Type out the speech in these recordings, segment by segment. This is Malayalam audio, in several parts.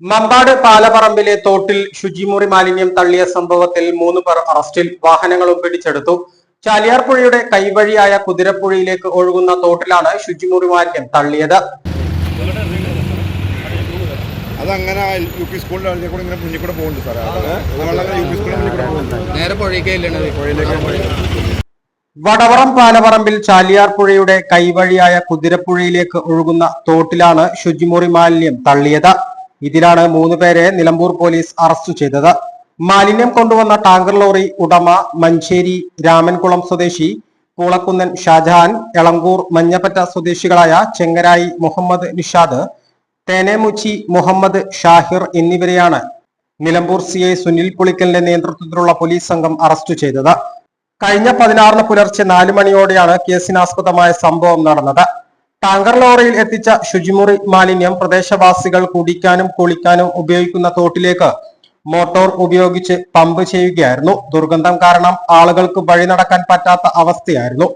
മമ്പാട് പാലപ്പറമ്പിലെ തോട്ടിൽ ശുചിമുറി മാലിന്യം തള്ളിയ സംഭവത്തിൽ മൂന്ന് പേർ അറസ്റ്റിൽ വാഹനങ്ങളും പിടിച്ചെടുത്തു. ചാലിയാർ പുഴയുടെ കൈവഴിയായ കുതിരപ്പുഴയിലേക്ക് ഒഴുകുന്ന തോട്ടിലാണ് ശുചിമുറി മാലിന്യം തള്ളിയത്. അതങ്ങനെ യു പി സ്കൂളിന്റെ അതിലെ കൂടെ ഇങ്ങനെ മുന്നിൽ കൂടെ പോകുന്നുണ്ട് സാറേ. അത് യു പി സ്കൂളിന്റെ മുന്നിൽ കൂടെ പോകുന്നുണ്ട്. നേരെ പുഴയിലേക്ക് വടവറം പാലപറമ്പിൽ ചാലിയാർ പുഴയുടെ കൈവഴിയായ കുതിരപ്പുഴയിലേക്ക് ഒഴുകുന്ന തോട്ടിലാണ് ശുചിമുറി മാലിന്യം തള്ളിയത്. ഇതിലാണ് മൂന്ന് പേരെ നിലമ്പൂർ പോലീസ് അറസ്റ്റ് ചെയ്തത്. മാലിന്യം കൊണ്ടുവന്ന ടാങ്കർ ലോറി ഉടമ മഞ്ചേരി രാമൻകുളം സ്വദേശി പൂളക്കുന്നൻ ഷാജഹാൻ എളങ്കൂർ മഞ്ഞപ്പറ്റ സ്വദേശികളായ ചെങ്ങരായി മുഹമ്മദ് നിഷാദ് തേനേമുച്ചി മുഹമ്മദ് ഷാഹിർ എന്നിവരെയാണ് നിലമ്പൂർ സി ഐ സുനിൽ പുളിക്കലിന്റെ നേതൃത്വത്തിലുള്ള പോലീസ് സംഘം അറസ്റ്റ് ചെയ്തത്. കഴിഞ്ഞ പതിനാറിന് പുലർച്ചെ നാല് മണിയോടെയാണ് കേസിനാസ്പദമായ സംഭവം നടന്നത്. ടാങ്കർ ലോറിയിൽ എത്തിച്ച ശുചിമുറി മാലിന്യം പ്രദേശവാസികൾ കുടിക്കാനും കുളിക്കാനും ഉപയോഗിക്കുന്ന തോട്ടിലേക്ക് മോട്ടോർ ഉപയോഗിച്ച് പമ്പ് ചെയ്യുകയായിരുന്നു. ദുർഗന്ധം കാരണം ആളുകൾക്ക് വഴി നടക്കാൻ പറ്റാത്ത അവസ്ഥയായിരുന്നു.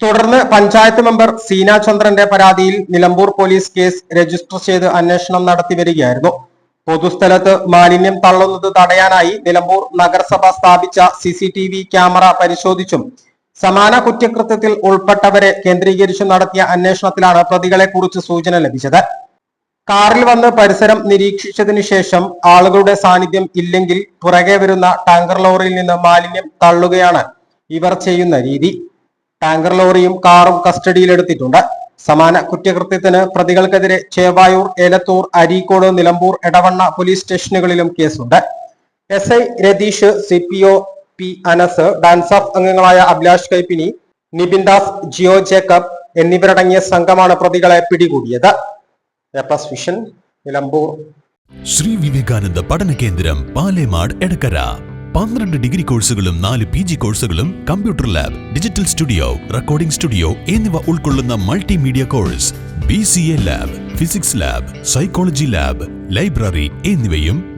തുടർന്ന് പഞ്ചായത്ത് മെമ്പർ സീന ചന്ദ്രന്റെ പരാതിയിൽ നിലമ്പൂർ പോലീസ് കേസ് രജിസ്റ്റർ ചെയ്ത് അന്വേഷണം നടത്തി വരികയായിരുന്നു. പൊതുസ്ഥലത്ത് മാലിന്യം തള്ളുന്നത് തടയാനായി നിലമ്പൂർ നഗരസഭ സ്ഥാപിച്ച സി ക്യാമറ പരിശോധിച്ചും സമാന കുറ്റകൃത്യത്തിൽ ഉൾപ്പെട്ടവരെ കേന്ദ്രീകരിച്ചു നടത്തിയ അന്വേഷണത്തിലാണ് പ്രതികളെ കുറിച്ച് സൂചന ലഭിച്ചത്. കാറിൽ വന്ന് പരിസരം നിരീക്ഷിച്ചതിനു ശേഷം ആളുകളുടെ സാന്നിധ്യം ഇല്ലെങ്കിൽ പുറകെ വരുന്ന ടാങ്കർ ലോറിയിൽ നിന്ന് മാലിന്യം തള്ളുകയാണ് ഇവർ ചെയ്യുന്ന രീതി. ടാങ്കർ ലോറിയും കാറും കസ്റ്റഡിയിലെടുത്തിട്ടുണ്ട്. സമാന കുറ്റകൃത്യത്തിന് പ്രതികൾക്കെതിരെ ചേവായൂർ ഏലത്തൂർ അരീക്കോട് നിലമ്പൂർ എടവണ്ണ പോലീസ് സ്റ്റേഷനുകളിലും കേസുണ്ട്. S I Ratheesh C P O P Anas DANSAF അംഗങ്ങളായ അഭിലാഷ് കൈപ്പിനി നിബിൻ ദാസ് ജിയോ ജേക്കബ് എന്നിവരടങ്ങിയ സംഘമാണ് പ്രതികളെ പിടികൂടിയത്. വിഷൻ നിലമ്പൂർ. ശ്രീ വിവേകാനന്ദ പഠന കേന്ദ്രം പാലേമാട് എടക്കര. പന്ത്രണ്ട് ഡിഗ്രി കോഴ്സുകളും നാല് പി ജി കോഴ്സുകളും computer lab digital studio recording studio എന്നിവ ഉൾക്കൊള്ളുന്ന multimedia course B C A lab physics lab psychology lab library എന്നിവയും